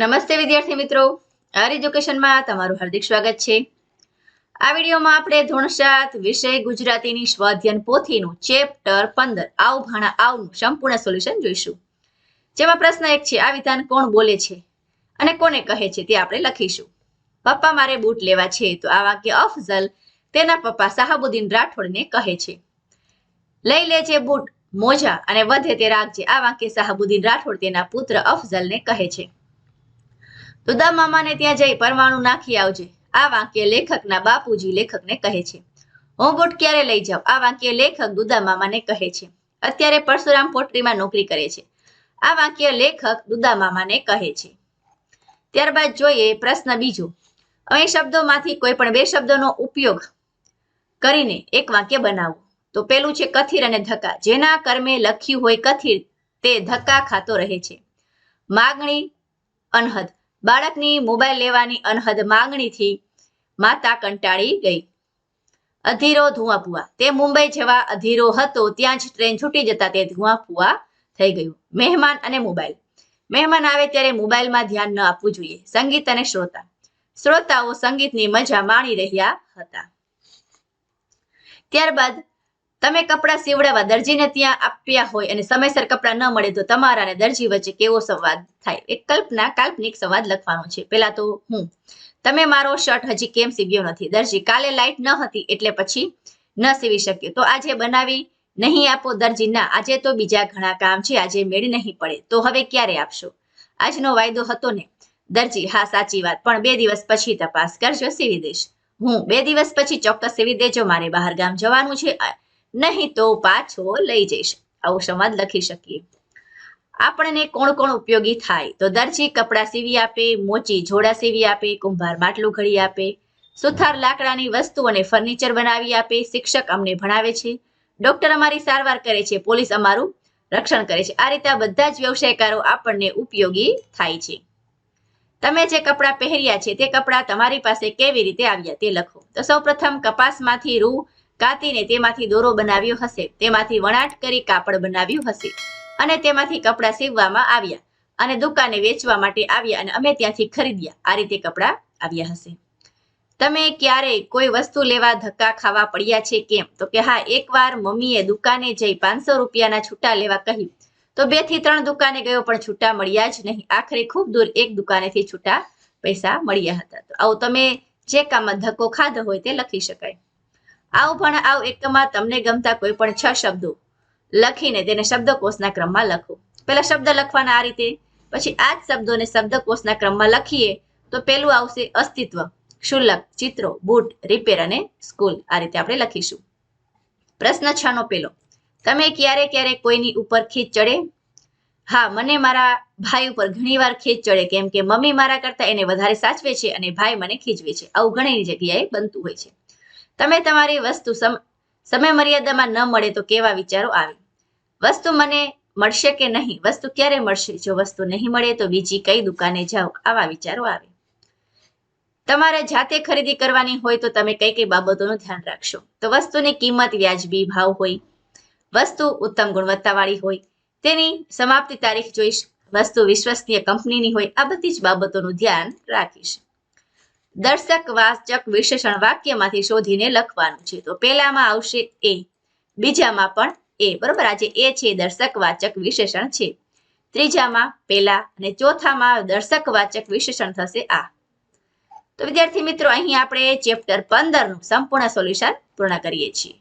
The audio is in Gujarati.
નમસ્તે વિદ્યાર્થી મિત્રો. આર એજ્યુકેશનમાં તમારું હાર્દિક સ્વાગત છે. આ વિડીયોમાં આપણે ધોરણ સાત વિષય ગુજરાતીની સ્વાધ્યન પોથીનું ચેપ્ટર પંદર, આવ ભાણા આવનું સંપૂર્ણ સોલ્યુશન જોઈશું. જેમાં પ્રશ્ન એક છે, આ વિધાન કોણ બોલે છે? અને કોને કહે છે તે આપણે લખીશું. પપ્પા મારે બૂટ લેવા છે, તો આ વાક્ય અફઝલ તેના પપ્પા શાહબુદ્દીન રાઠોડને કહે છે. લઈ લેજે બૂટ, મોજા અને વધે તે રાખજે આ વાક્ય શાહબુદ્દીન રાઠોડ તેના પુત્ર અફઝલને કહે છે. દુદા મામાને ત્યાં જઈ પરમાણુ નાખી આવજે. આ વાક્ય લેખકના બાપુજી લેખકને કહે છે. હું બુટ ક્યારે લઈ જાઉં? આ વાક્ય લેખક દુદા મામાને કહે છે. અત્યારે પરશુરામ પોટરીમાં નોકરી કરે છે. આ વાક્ય લેખક દુદા મામાને કહે છે. ત્યારબાદ જોઈએ પ્રશ્ન બીજો. અહીં શબ્દોમાંથી કોઈ પણ બે શબ્દોનો ઉપયોગ કરીને એક વાક્ય બનાવો. તો પેલું છે કથિર અને ધક્કા. જેના કર્મે લખ્યું હોય કથિર, તે ધક્કા ખાતો રહે છે. માગણી અનહદ. બાળકની મોબાઈલ લેવાની અનહદ માંગણીથી માતા કંટાળી ગઈ. અધીરો ધુઆ તે મુંબઈ જવા અધીરો હતો, ત્યાં જ ટ્રેન છૂટી જતા તે ધુઆ થઈ ગયું. મહેમાન અને મોબાઈલ. મહેમાન આવે ત્યારે મોબાઈલમાં ધ્યાન ન આપવું જોઈએ. સંગીત અને શ્રોતા. શ્રોતાઓ સંગીતની મજા માણી રહ્યા હતા. ત્યારબાદ તમે કપડાં સીવડાવવા દરજીને ત્યાં આપ્યા હોય અને સમયસર કપડાં ન મળે તો તમારા અને દરજી વચ્ચે કેવો સંવાદ થાય? એક કલ્પના, કાલ્પનિક સંવાદ લખવાનો છે. પેલા તો હું. તમે મારો શર્ટ હજી કેમ સીવ્યો નથી? દરજી, કાલે લાઇટ ન હતી એટલે પછી ન સીવી શક્યો. તો આજે બનાવી નહીં આપો દરજી. ના, આજે તો બીજા ઘણા કામ છે. આજે મેળ નહીં પડે. તો હવે ક્યારે આપશો? આજનો વાયદો હતો ને? દરજી, હા, સાચી વાત. પણ બે દિવસ પછી તપાસ કરજો, સીવી દઈશ. હું, બે દિવસ પછી ચોક્કસ સીવી દેજો. મારે બહાર ગામ જવાનું છે. નહીં તો પાછો લઈ જઈશ. આવો સંવાદ લખી શકીએ. આપણને કોણ કોણ ઉપયોગી થાય? તો દરજી કપડાં સીવી આપે, મોચી જોડા સીવી આપે, કુંભાર માટલું ઘડી આપે, સુથાર લાકડાની વસ્તુ અને ફર્નિચર બનાવી આપે, શિક્ષક અમને ભણાવે છે, ડોક્ટર અમારી સારવાર કરે છે, પોલીસ અમારું રક્ષણ કરે છે. આ રીતે આ બધા જ વ્યવસાયકારો આપણને ઉપયોગી થાય છે. તમે જે કપડાં પહેર્યા છે તે કપડાં તમારી પાસે કેવી રીતે આવ્યા તે લખો. તો સૌપ્રથમ કપાસમાંથી રૂ કાતીને તેમાંથી દોરો બનાવ્યો હશે. તેમાંથી વણાટ કરી કાપડ બનાવ્યું હશે. અને તેમાંથી કપડાં સીવવામાં આવ્યા. અને દુકાને વેચવા માટે આવ્યા અને અમે ત્યાંથી ખરીદ્યા. આ રીતે કપડાં આવ્યા હશે. તમે ક્યારે કોઈ વસ્તુ લેવા ધક્કા ખાવા પડ્યા છે કેમ? તો કે હા, એકવાર મમ્મીએ દુકાને જઈ પાંચસો રૂપિયાના છૂટા લેવા કહ્યું. તો બેથી ત્રણ દુકાને ગયો પણ છૂટા મળ્યા જ નહીં. આખરે ખૂબ દૂર એક દુકાનેથી છૂટા પૈસા મળ્યા હતા. તો આવું તમે જે કામમાં ધક્કો ખાધો હોય તે લખી શકાય. આવ પણ આવ એકમાં તમને ગમતા કોઈ પણ છ શબ્દો લખીને તેને શબ્દકોશના ક્રમમાં લખો. પહેલા શબ્દ લખવાના આ રીતે, પછી આ જ શબ્દોને શબ્દકોશના ક્રમમાં લખીએ તો પેલું આવશે અસ્તિત્વ, ક્ષુલ્લક, ચિત્રો, બૂટ, રિપેર અને સ્કૂલ. આ રીતે આપણે લખીશું. પ્રશ્ન છ નો પેલો, તમે ક્યારે ક્યારે કોઈની ઉપર ખીચ ચડે? હા, મને મારા ભાઈ ઉપર ઘણીવાર ખીચ ચડે, કેમ કે મમ્મી મારા કરતા એને વધારે સાચવે છે અને ભાઈ મને ખીચવે છે. આવું ઘણી જગ્યાએ બનતું હોય છે. તમે તમારી વસ્તુ સમય મર્યાદામાં ન મળે તો કેવા વિચારો આવે? વસ્તુ મને મળશે કે નહીં? વસ્તુ ક્યારે મળશે? જો વસ્તુ નહીં મળે તો બીજી કઈ દુકાને જાઓ? આવા વિચારો આવે. તમારે જાતે ખરીદી કરવાની હોય તો તમે કઈ કઈ બાબતોનું ધ્યાન રાખશો. તો વસ્તુની કિંમત, વ્યાજબી ભાવ હોય, વસ્તુ ઉત્તમ ગુણવત્તાવાળી હોય, તેની સમાપ્તિ તારીખ જોઈશ, વસ્તુ વિશ્વસનીય કંપનીની હોય, આ બધી જ બાબતોનું ધ્યાન રાખીશ. દર્શક વાચક વિશેષણ વાક્યમાંથી શોધીને લખવાનું છે. તો પહેલામાં આવશે એ. બીજામાં પણ એ. બરોબર? આજે એ છે, દર્શક વાચક વિશેષણ છે. ત્રીજામાં પેલા અને ચોથામાં દર્શક વાચક વિશેષણ થશે આ. તો વિદ્યાર્થી મિત્રો, અહીં આપણે ચેપ્ટર પંદરનું સંપૂર્ણ સોલ્યુશન પૂર્ણ કરીએ છીએ.